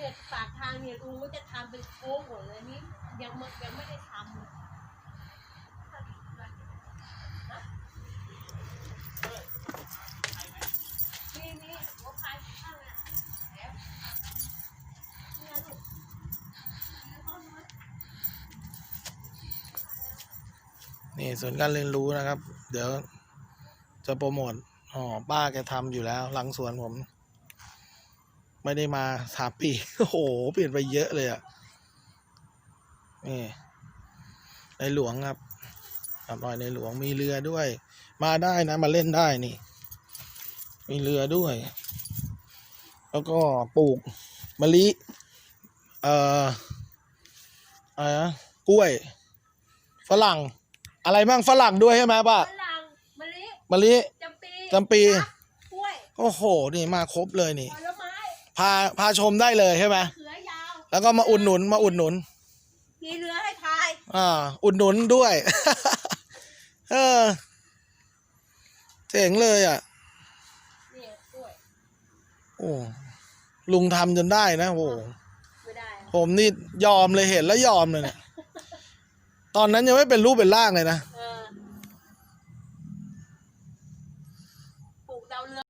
เนี่ยปากทางเนี่ยลุงก็จะทำเป็นโค้งหมดเลยนี่ยังไม่ยังไม่ได้ทำนี่นี่หัวพายข้างอะนี่ลูกนี่ยต้นไม้นี่ศูนการเรียนรู้นะครับ เดี๋ยวจะโปรโมทอ๋อป้าแกทำอยู่แล้ว หลังสวนผม ไม่ได้มาสามปี โอ้โห เปลี่ยนไปเยอะเลยอะนี่ในหลวงครับครับรอยในหลวงมีเรือด้วย มาได้นะ มาเล่นได้นี่ มีเรือด้วย แล้วก็ปลูกมะลิ เอ่ออะไรนะกล้วย ฝรั่ง อะไรบ้างฝรั่งด้วยใช่ไหมป้าฝรั่งมะลิมะลิจำปีจำปี กล้วย โอ้โห นี่มาครบเลยนี่ผลไม้ พาพาชมได้เลยใช่ไหมเสือยาว แล้วก็มาอุดหนุนมาอุดหนุน มีเรือให้พายอ่า อุดหนุนด้วย เออเจ๋งเลยอะโอ้ลุงทำจนได้นะโอ้ผมนี่ยอมเลยเห็นแล้วยอมเลยเนี่ย ตอนนั้นยังไม่เป็นรูปเป็นร่างเลยนะ